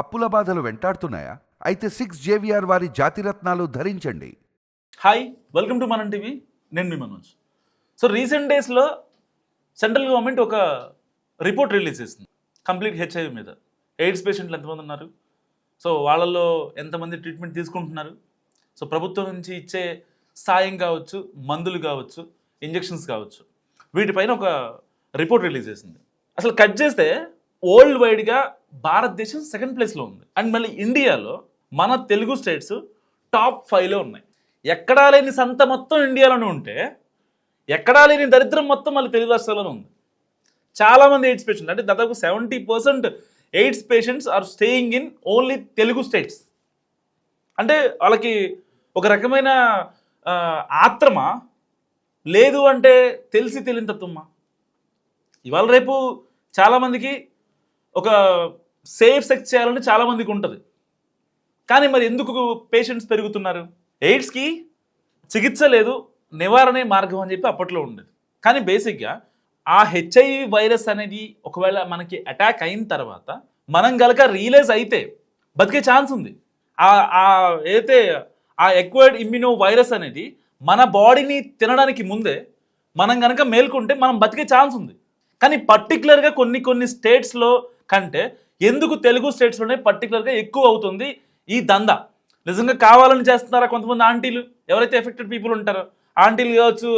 అప్పుల బాధలు వెంటాడుతున్నాయా? అయితే సిక్స్ జేవిఆర్ వారి జాతిరత్నాలు ధరించండి. Hi welcome to Manam TV నేను మీ మనోజ్. సో రీసెంట్ డేస్లో సెంట్రల్ గవర్నమెంట్ ఒక రిపోర్ట్ రిలీజ్ చేసింది. కంప్లీట్ హెచ్ఐవి మీద. ఎయిడ్స్ పేషెంట్లు ఎంతమంది ఉన్నారు? సో వాళ్ళల్లో ఎంతమంది ట్రీట్మెంట్ తీసుకుంటున్నారు? సో ప్రభుత్వం నుంచి ఇచ్చే సాయం కావచ్చు మందులు కావచ్చు ఇంజెక్షన్స్ కావచ్చు. వీటిపైన ఒక రిపోర్ట్ రిలీజ్ చేసింది. అసలు కట్ చేస్తే వరల్డ్ వైడ్గా భారతదేశం సెకండ్ ప్లేస్లో ఉంది. అండ్ మళ్ళీ ఇండియాలో మన తెలుగు స్టేట్స్ టాప్ ఫైవ్లో ఉన్నాయి. ఎక్కడా లేని సంత మొత్తం ఇండియాలోనే ఉంటే ఎక్కడా లేని దరిద్రం మొత్తం మళ్ళీ తెలుగు రాష్ట్రాల్లోనే ఉంది. చాలామంది ఎయిడ్స్ పేషెంట్ అంటే దాదాపు seventy percent AIDS patients are staying in only Telugu states అంటే వాళ్ళకి ఒక రకమైన ఆత్రమా? లేదు అంటే తెలిసి తెలియని తత్వమా? ఇవాళ రేపు చాలామందికి ఒక సేఫ్ సెక్స్ చేయాలని చాలామందికి ఉంటుంది. కానీ మరి ఎందుకు పేషెంట్స్ పెరుగుతున్నారు? ఎయిడ్స్కి చికిత్స లేదు నివారణే మార్గం అని చెప్పి అప్పట్లో ఉండేది. కానీ బేసిక్గా ఆ హెచ్ఐవి వైరస్ అనేది ఒకవేళ మనకి అటాక్ అయిన తర్వాత మనం గనక రియలైజ్ అయితే బతికే ఛాన్స్ ఉంది. ఆ ఏదైతే ఆ ఎక్వైర్డ్ ఇమ్యూనో వైరస్ అనేది మన బాడీని తినడానికి ముందే మనం కనుక మేల్కొంటే మనం బతికే ఛాన్స్ ఉంది. కానీ పర్టికులర్గా కొన్ని కొన్ని స్టేట్స్లో కంటే ఎందుకు తెలుగు స్టేట్స్లోనే పర్టికులర్గా ఎక్కువ అవుతుంది ఈ దందా? నిజంగా కావాలని చేస్తున్నారా కొంతమంది ఆంటీలు? ఎవరైతే ఎఫెక్టెడ్ పీపుల్ ఉంటారో? ఆంటీలు కావచ్చు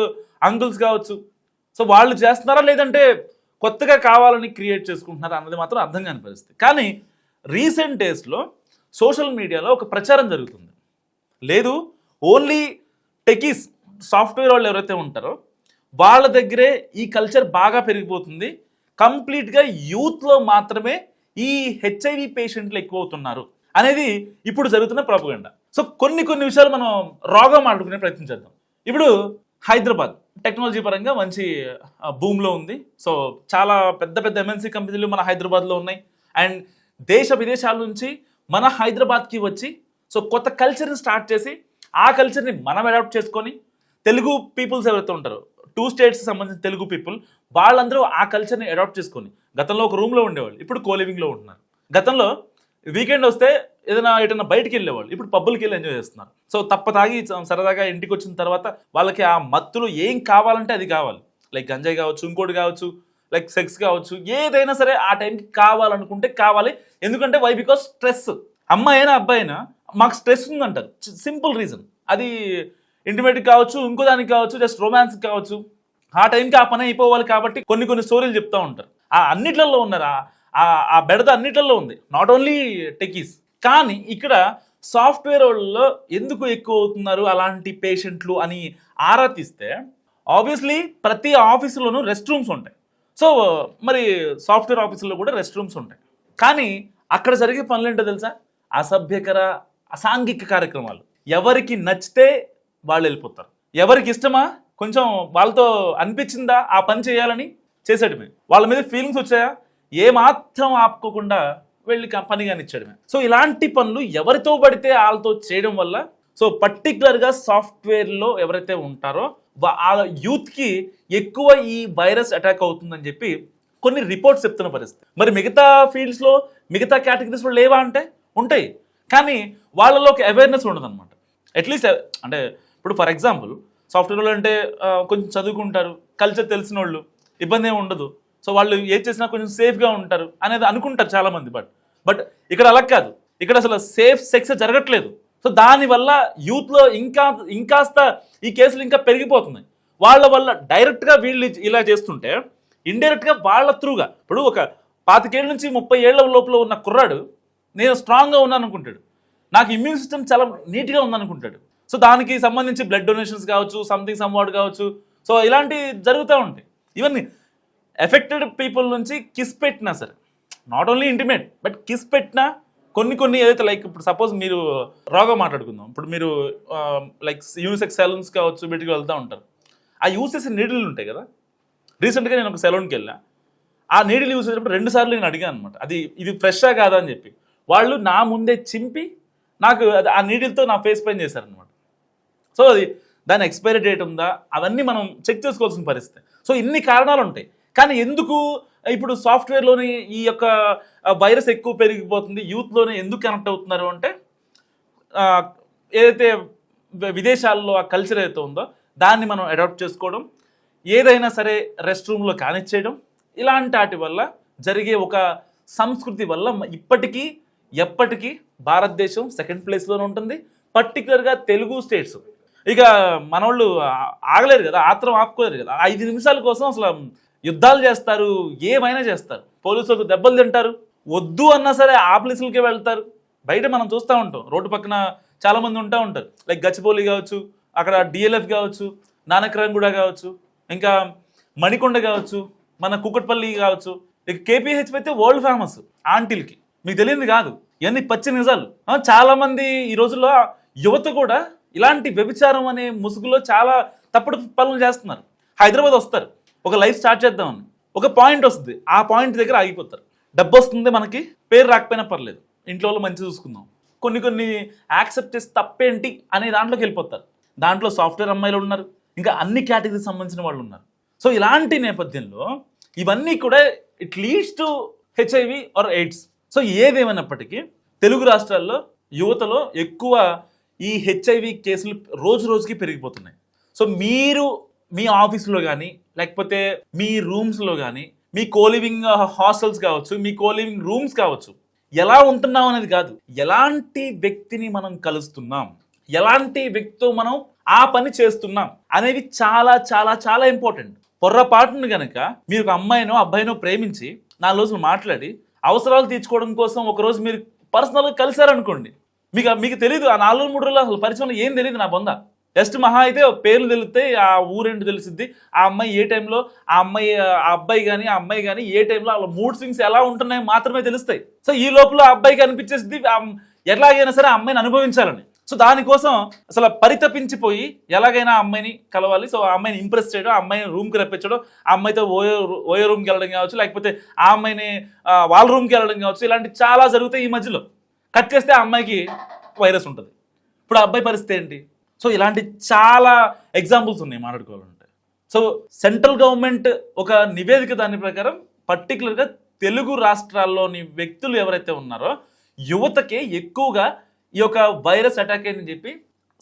అంకుల్స్ కావచ్చు. సో వాళ్ళు చేస్తున్నారా లేదంటే కొత్తగా కావాలని క్రియేట్ చేసుకుంటున్నారా అన్నది మాత్రం అర్థం కాని పరిస్థితి. కానీ రీసెంట్ డేస్లో సోషల్ మీడియాలో ఒక ప్రచారం జరుగుతుంది. లేదు ఓన్లీ టెకీస్ సాఫ్ట్వేర్ వాళ్ళు ఎవరైతే ఉంటారో వాళ్ళ దగ్గరే ఈ కల్చర్ బాగా పెరిగిపోతుంది. కంప్లీట్గా యూత్లో మాత్రమే ఈ హెచ్ఐవి పేషెంట్లు ఎక్కువ అవుతున్నారు అనేది ఇప్పుడు జరుగుతున్న ప్రాపగండ. సో కొన్ని కొన్ని విషయాలు మనం రాగా మాట్లాడుకునే ప్రయత్నం చేద్దాం. ఇప్పుడు హైదరాబాద్ టెక్నాలజీ పరంగా మంచి భూమిలో ఉంది. సో చాలా పెద్ద పెద్ద ఎంఎన్సీ కంపెనీలు మన హైదరాబాద్లో ఉన్నాయి. అండ్ దేశ విదేశాల నుంచి మన హైదరాబాద్కి వచ్చి సో కొత్త కల్చర్ని స్టార్ట్ చేసి ఆ కల్చర్ని మనం అడాప్ట్ చేసుకొని తెలుగు పీపుల్స్ ఎవరైతే ఉంటారో టూ స్టేట్స్ సంబంధించిన తెలుగు పీపుల్ వాళ్ళందరూ ఆ కల్చర్ని అడాప్ట్ చేసుకొని గతంలో ఒక రూమ్లో ఉండేవాళ్ళు ఇప్పుడు కోలివింగ్లో ఉంటున్నారు. గతంలో వీకెండ్ వస్తే ఏదైనా ఎటైనా బయటికి వెళ్ళేవాళ్ళు ఇప్పుడు పబ్బులకి వెళ్ళి ఎంజాయ్ చేస్తున్నారు. సో తప్ప తాగి సరదాగా ఇంటికి వచ్చిన తర్వాత వాళ్ళకి ఆ మత్తులు ఏం కావాలంటే అది కావాలి. లైక్ గంజాయి కావచ్చు ఇంకోటి కావచ్చు లైక్ సెక్స్ కావచ్చు ఏదైనా సరే ఆ టైంకి కావాలనుకుంటే కావాలి. ఎందుకంటే వై బికాస్ స్ట్రెస్ అమ్మాయి అయినా అబ్బాయి అయినా మాకు స్ట్రెస్ ఉందంటారు. సింపుల్ రీజన్ అది ఇంటిమేట్ కావచ్చు ఇంకో దానికి కావచ్చు జస్ట్ రొమాన్స్ కావచ్చు. ఆ టైంకి ఆ పని అయిపోవాలి కాబట్టి కొన్ని కొన్ని స్టోరీలు చెప్తూ ఉంటారు. ఆ అన్నిట్లలో ఉన్నారు? ఆ- బెడద అన్నిట్లలో ఉంది. నాట్ ఓన్లీ టెకీస్ కానీ ఇక్కడ సాఫ్ట్వేర్ వాళ్ళలో ఎందుకు ఎక్కువ అవుతున్నారు అలాంటి పేషెంట్లు అని ఆరా తీస్తే ఆబ్వియస్లీ ప్రతి ఆఫీసులోనూ రెస్ట్ రూమ్స్ ఉంటాయి. సో మరి సాఫ్ట్వేర్ ఆఫీసులో కూడా రెస్ట్ రూమ్స్ ఉంటాయి. కానీ అక్కడ జరిగే పనులు ఏంటో తెలుసా? అసభ్యకర అసాంఘిక కార్యక్రమాలు. ఎవరికి నచ్చితే వాళ్ళు వెళ్ళిపోతారు. ఎవరికి ఇష్టమా? కొంచెం వాళ్ళతో అనిపించిందా? ఆ పని చేయాలని చేసేయడమే వాళ్ళ మీద ఫీలింగ్స్ వచ్చాయా? ఏమాత్రం ఆపుకోకుండా వెళ్ళి పని పని మేము. సో ఇలాంటి పనులు ఎవరితో పడితే వాళ్ళతో చేయడం వల్ల సో పర్టికులర్గా సాఫ్ట్వేర్లో ఎవరైతే ఉంటారో ఆ యూత్కి ఎక్కువ ఈ వైరస్ అటాక్ అవుతుందని చెప్పి కొన్ని రిపోర్ట్స్ చెప్తున్న పరిస్థితి. మరి మిగతా ఫీల్డ్స్లో మిగతా కేటగిరీస్లో లేవా అంటే? ఉంటాయి. కానీ వాళ్ళలో ఒక అవేర్నెస్ ఉండదన్నమాట అట్లీస్ట్ అంటే ఇప్పుడు ఫర్ ఎగ్జాంపుల్ సాఫ్ట్వేర్ అంటే కొంచెం చదువుకుంటారు కల్చర్ తెలిసిన వాళ్ళు ఇబ్బంది ఏమి ఉండదు. సో వాళ్ళు ఏది చేసినా కొంచెం సేఫ్గా ఉంటారు అనేది అనుకుంటారు చాలామంది బట్ బట్ ఇక్కడ అలా కాదు. ఇక్కడ అసలు సేఫ్ సెక్స్ జరగట్లేదు. సో దానివల్ల యూత్లో ఇంకా ఇంకాస్త ఈ కేసులు ఇంకా పెరిగిపోతున్నాయి. వాళ్ళ వల్ల డైరెక్ట్గా వీళ్ళు ఇలా చేస్తుంటే ఇండైరెక్ట్గా వాళ్ళ త్రూగా ఇప్పుడు ఒక పాతికేళ్ళ నుంచి ముప్పై ఏళ్ళ లోపల ఉన్న కుర్రాడు నేను స్ట్రాంగ్గా ఉన్నాను అనుకుంటాడు. నాకు ఇమ్యూన్ సిస్టమ్ చాలా నీట్గా ఉందనుకుంటాడు. సో దానికి సంబంధించి బ్లడ్ డొనేషన్స్ కావచ్చు సంథింగ్ సమ్వాట్ కావచ్చు. సో ఇలాంటివి జరుగుతూ ఉంటాయి. ఈవెన్ ఎఫెక్టెడ్ పీపుల్ నుంచి కిస్ పెట్టినా సరే not only intimate but kiss పెట్టినా కొన్ని కొన్ని ఏదైతే లైక్ ఇప్పుడు సపోజ్ మీరు రాగా మాట్లాడుకుందాం. ఇప్పుడు మీరు లైక్ యూనిసెక్స్ సెలూన్స్ కావచ్చు వీటికి వెళ్తూ ఉంటారు. ఆ యూస్ చేసే నీడిల్ ఉంటాయి కదా. రీసెంట్గా నేను ఒక సెలూన్కి వెళ్ళా. ఆ నీడిల్ యూస్ చేసినప్పుడు రెండు సార్లు నేను అడిగాను అనమాట అది ఇది ఫ్రెషా కాదా అని చెప్పి. వాళ్ళు నా ముందే చింపి నాకు అది- ఆ నీడిల్తో నా ఫేస్ పైన చేశారనమాట సో అది దాని ఎక్స్పైరీ డేట్ ఉందా? అవన్నీ మనం చెక్ చేసుకోవాల్సిన పరిస్థితి. సో ఇన్ని కారణాలు ఉంటాయి కానీ ఎందుకు ఇప్పుడు సాఫ్ట్వేర్లోని ఈ యొక్క వైరస్ ఎక్కువ పెరిగిపోతుంది? యూత్లోనే ఎందుకు కనెక్ట్ అవుతున్నారు అంటే ఏదైతే విదేశాల్లో ఆ కల్చర్ ఏదైతే ఉందో దాన్ని మనం అడాప్ట్ చేసుకోవడం ఏదైనా సరే రెస్ట్ రూమ్లో కానిచ్చేయడం ఇలాంటి వాటి వల్ల జరిగే ఒక సంస్కృతి వల్ల ఇప్పటికీ ఎప్పటికీ భారతదేశం సెకండ్ ప్లేస్లోనే ఉంటుంది. పర్టికులర్గా తెలుగు స్టేట్స్ ఇక మనోళ్ళు ఆగలేరు కదా ఆత్రం ఆపుకోలేరు కదా. ఐదు నిమిషాల కోసం అసలు యుద్ధాలు చేస్తారు ఏమైనా చేస్తారు. పోలీసులకు దెబ్బలు తింటారు వద్దు అన్నా సరే ఆ ప్లేసులకే వెళ్తారు. బయట మనం చూస్తూ ఉంటాం రోడ్డు పక్కన చాలా మంది ఉంటా ఉంటారు. లైక్ గచ్చిపోలి కావచ్చు అక్కడ డిఎల్ఎఫ్ కావచ్చు నానక్రంగూడ కావచ్చు ఇంకా మణికొండ కావచ్చు మన కుకట్పల్లి కావచ్చు. ఇక కేపీహెచ్ అయితే వరల్డ్ ఫేమస్ ఆంటీలకి. మీకు తెలియదు కాదు. ఇవన్నీ పచ్చి నిజాలు. చాలామంది చాలా మంది ఈ రోజుల్లో యువత కూడా ఇలాంటి వ్యభిచారం అనే ముసుగులో చాలా తప్పుడు పనులు చేస్తున్నారు. హైదరాబాద్ వస్తారు. ఒక లైఫ్ స్టార్ట్ చేద్దామని. ఒక పాయింట్ వస్తుంది. ఆ పాయింట్ దగ్గర ఆగిపోతారు. డబ్బు వస్తుంది మనకి. పేరు రాకపోయినా పర్లేదు. ఇంట్లో వాళ్ళు మంచి చూసుకుందాం. కొన్ని కొన్ని యాక్సెప్ట్ చేసి తప్పేంటి అనే దాంట్లోకి వెళ్ళిపోతారు. దాంట్లో సాఫ్ట్వేర్ అమ్మాయిలు ఉన్నారు. ఇంకా అన్ని కేటగిరీకి సంబంధించిన వాళ్ళు ఉన్నారు. సో ఇలాంటి నేపథ్యంలో ఇవన్నీ కూడా it leads to HIV or AIDS. So ఏదేమైనప్పటికీ తెలుగు రాష్ట్రాల్లో యువతలో ఎక్కువ ఈ హెచ్ఐవి కేసులు రోజు రోజుకి పెరిగిపోతున్నాయి. సో మీరు మీ ఆఫీస్లో కానీ లేకపోతే మీ రూమ్స్లో కానీ మీ కోలివింగ్ హాస్టల్స్ కావచ్చు మీ కోలివింగ్ రూమ్స్ కావచ్చు ఎలా ఉంటున్నాం అనేది కాదు. ఎలాంటి వ్యక్తిని మనం కలుస్తున్నాం? ఎలాంటి వ్యక్తితో మనం ఆ పని చేస్తున్నాం? అనేది చాలా చాలా చాలా ఇంపార్టెంట్. పొర్రపాటును గనక మీరు ఒక అమ్మాయినో అబ్బాయినో ప్రేమించి నాలుగు రోజులు మాట్లాడి అవసరాలు తీర్చుకోవడం కోసం ఒక రోజు మీరు పర్సనల్గా కలిశారనుకోండి మీకు మీకు తెలియదు ఆ నాలుగు మూడు రోజులు అసలు పరిచయం ఏం తెలియదు నా బొంద. జస్ట్ మహా అయితే పేర్లు తెలుస్తాయి ఆ ఊరేంటి తెలిసిద్ది. ఆ అమ్మాయి ఏ టైంలో ఆ అమ్మాయి ఆ అబ్బాయి కానీ ఆ అమ్మాయి కానీ ఏ టైంలో వాళ్ళ మూడ్ స్వింగ్స్ ఎలా ఉంటున్నాయో మాత్రమే తెలుస్తాయి. సో ఈ లోపల ఆ అబ్బాయికి అనిపించేసింది ఎలాగైనా సరే ఆ అమ్మాయిని అనుభవించాలని. సో దానికోసం అసలు పరితపించిపోయి ఎలాగైనా అమ్మాయిని కలవాలి. సో ఆ అమ్మాయిని ఇంప్రెస్ చేయడం ఆ అమ్మాయిని రూమ్కి రప్పించడం ఆ అమ్మాయితో ఓయో ఓయో రూమ్కి వెళ్ళడం కావచ్చు లేకపోతే ఆ అమ్మాయిని వాళ్ళ రూమ్కి వెళ్ళడం కావచ్చు ఇలాంటి చాలా జరుగుతాయి ఈ మధ్యలో. కట్ చేస్తే ఆ అమ్మాయికి వైరస్ ఉంటుంది. ఇప్పుడు ఆ అబ్బాయి పరిస్థితి ఏంటి? సో ఇలాంటి చాలా ఎగ్జాంపుల్స్ ఉన్నాయి మాట్లాడుకోవాలంటే. సో సెంట్రల్ గవర్నమెంట్ ఒక నివేదిక దాని ప్రకారం పర్టికులర్గా తెలుగు రాష్ట్రాల్లోని వ్యక్తులు ఎవరైతే ఉన్నారో యువతకే ఎక్కువగా ఈ యొక్క వైరస్ అటాక్ అయిందని చెప్పి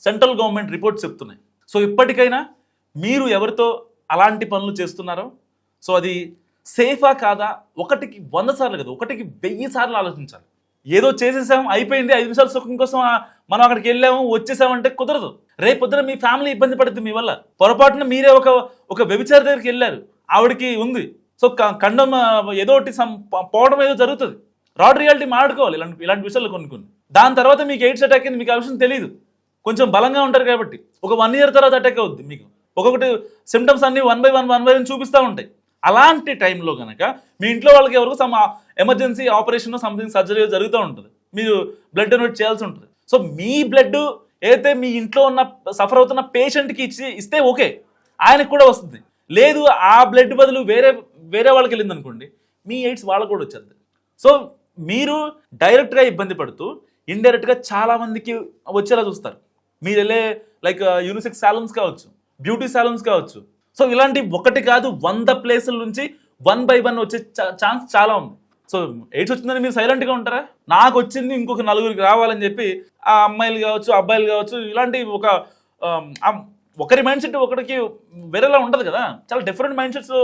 సెంట్రల్ గవర్నమెంట్ రిపోర్ట్స్ చెప్తున్నాయి. సో ఇప్పటికైనా మీరు ఎవరితో అలాంటి పనులు చేస్తున్నారో సో అది సేఫా కాదా? ఒకటికి వంద సార్లు కదా ఒకటికి వెయ్యి సార్లు ఆలోచించాలి. ఏదో చేసేసాం అయిపోయింది ఐదు నిమిషాలు సుఖం కోసం మనం అక్కడికి వెళ్ళాము వచ్చేసామంటే కుదరదు. రేపు పొద్దున మీ ఫ్యామిలీ ఇబ్బంది పడుతుంది మీ వల్ల. పొరపాటున మీరే ఒక ఒక వ్యభిచార దగ్గరికి వెళ్ళారు. ఆవిడకి ఉంది. సో క- కండం ఏదో ఒకటి సం పోవడం ఏదో జరుగుతుంది. రాడ్ రియాలిటీ మాట్లాడుకోవాలి ఇలాంటి ఇలాంటి విషయాలు కొన్ని కొన్ని. దాని తర్వాత మీకు ఎయిడ్స్ అటాక్ అయింది మీకు ఆ విషయం తెలియదు కొంచెం బలంగా ఉంటారు కాబట్టి. ఒక వన్ ఇయర్ తర్వాత అటాక్ అవుద్ది మీకు. ఒక్కొక్కటి సిమ్టమ్స్ అన్ని one by one one by one చూపిస్తూ ఉంటాయి. అలాంటి టైంలో కనుక మీ ఇంట్లో వాళ్ళకి ఎవరికి some emergency operation something surgery జరుగుతూ ఉంటుంది. మీరు బ్లడ్ డొనేట్ చేయాల్సి ఉంటుంది. సో మీ బ్లడ్ ఏదైతే మీ ఇంట్లో ఉన్న సఫర్ అవుతున్న పేషెంట్కి ఇచ్చి ఇస్తే ఓకే. ఆయనకు కూడా వస్తుంది. లేదు ఆ బ్లడ్ బదులు వేరే వేరే వాళ్ళకి వెళ్ళింది అనుకోండి మీ ఎయిడ్స్ వాళ్ళకు కూడా వచ్చేది. సో మీరు డైరెక్ట్గా ఇబ్బంది పడుతూ ఇండైరెక్ట్గా చాలా మందికి వచ్చేలా చూస్తారు. మీరు వెళ్ళే లైక్ యూనిసెక్స్ సాలూన్స్ కావచ్చు బ్యూటీ సాలూన్స్ కావచ్చు. సో ఇలాంటి ఒకటి కాదు వంద ప్లేసుల నుంచి వన్ బై వన్ వచ్చే ఛాన్స్ చాలా ఉంది. సో ఎయిడ్స్ వచ్చిందని మీరు సైలెంట్గా ఉంటారా? నాకు వచ్చింది ఇంకొక నలుగురికి రావాలని చెప్పి ఆ అమ్మాయిలు కావచ్చు అబ్బాయిలు కావచ్చు ఇలాంటి ఒక ఒకరి మైండ్ సెట్ ఒకరికి వేరేలా ఉండదు కదా. చాలా డిఫరెంట్ మైండ్ సెట్స్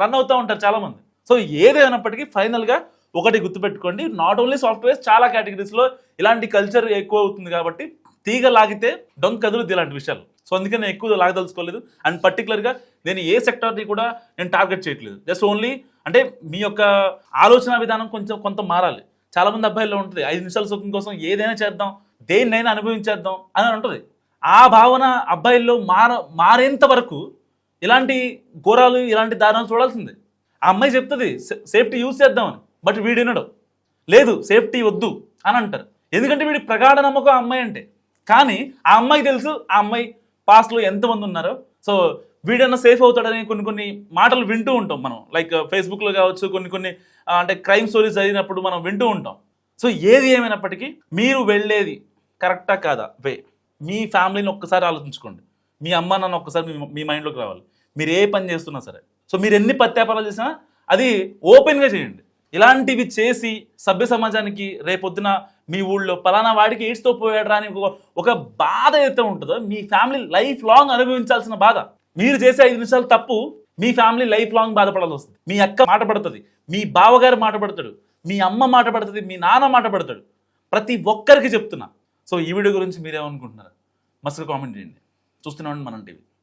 రన్ అవుతూ ఉంటారు చాలామంది. సో ఏదైనప్పటికీ ఫైనల్గా ఒకటి గుర్తుపెట్టుకోండి. నాట్ ఓన్లీ సాఫ్ట్వేర్స్ చాలా కేటగిరీస్లో ఇలాంటి కల్చర్ ఎక్కువ అవుతుంది కాబట్టి తీగ లాగితే డొంక కదులుద్ది ఇలాంటి విషయాలు. సో అందుకే నేను ఎక్కువ లాగదలుచుకోలేదు. అండ్ పర్టికులర్గా నేను ఏ సెక్టార్ని కూడా నేను టార్గెట్ చేయట్లేదు. జస్ట్ ఓన్లీ అంటే మీ యొక్క ఆలోచన విధానం కొంచెం కొంత మారాలి. చాలామంది అబ్బాయిల్లో ఉంటుంది. ఐదు నిమిషాల సుఖం కోసం ఏదైనా చేద్దాం దేన్నైనా అనుభవించేద్దాం అని ఉంటుంది ఆ భావన అబ్బాయిల్లో మార మారేంత వరకు ఇలాంటి ఘోరాలు ఇలాంటి దారుణాలు చూడాల్సిందే. ఆ అమ్మాయి చెప్తుంది సేఫ్టీ యూజ్ చేద్దామని బట్ వీడు వినడం. లేదు సేఫ్టీ వద్దు అని అంటారు. ఎందుకంటే వీడి ప్రగాఢ నమ్మకం ఆ అమ్మాయి అంటే. కానీ ఆ అమ్మాయికి తెలుసు ఆ అమ్మాయి పాస్ట్లో ఎంతమంది ఉన్నారో. సో వీడన్నా సేఫ్ అవుతాడని కొన్ని కొన్ని మాటలు వింటూ ఉంటాం మనం. లైక్ ఫేస్బుక్లో uh, కావచ్చు కొన్ని కొన్ని uh, అంటే క్రైమ్ స్టోరీస్ జరిగినప్పుడు మనం వింటూ ఉంటాం. సో ఏది ఏమైనప్పటికీ మీరు వెళ్ళేది కరెక్టా కాదా? వే మీ ఫ్యామిలీని ఒక్కసారి ఆలోచించుకోండి. మీ అమ్మ నాన్న ఒక్కసారి మీ- మీ మైండ్లోకి రావాలి. మీరు ఏ పని చేస్తున్నా సరే. సో మీరు ఎన్ని పత్యాపారాలు చేసినా అది ఓపెన్గా చేయండి. ఇలాంటివి చేసి సభ్య సమాజానికి రేపొద్దున మీ ఊళ్ళో పలానా వాడికి ఎయిడ్స్తో పోయాడు అని ఒక ఒక బాధ ఏదైతే ఉంటుందో మీ ఫ్యామిలీ లైఫ్ లాంగ్ అనుభవించాల్సిన బాధ. మీరు చేసే ఐదు నిమిషాలు తప్పు మీ ఫ్యామిలీ లైఫ్ లాంగ్ బాధపడాల్సి వస్తుంది. మీ అక్క మాట పడుతుంది మీ బావగారు మాట పడతాడు మీ అమ్మ మాట పడుతుంది మీ నాన్న మాట పడతాడు. ప్రతి ఒక్కరికి చెప్తున్నా. సో ఈ వీడియో గురించి మీరేమనుకుంటున్నారు? మస్తు కామెంట్ చేయండి. చూస్తున్నామండి మనం టీవీ.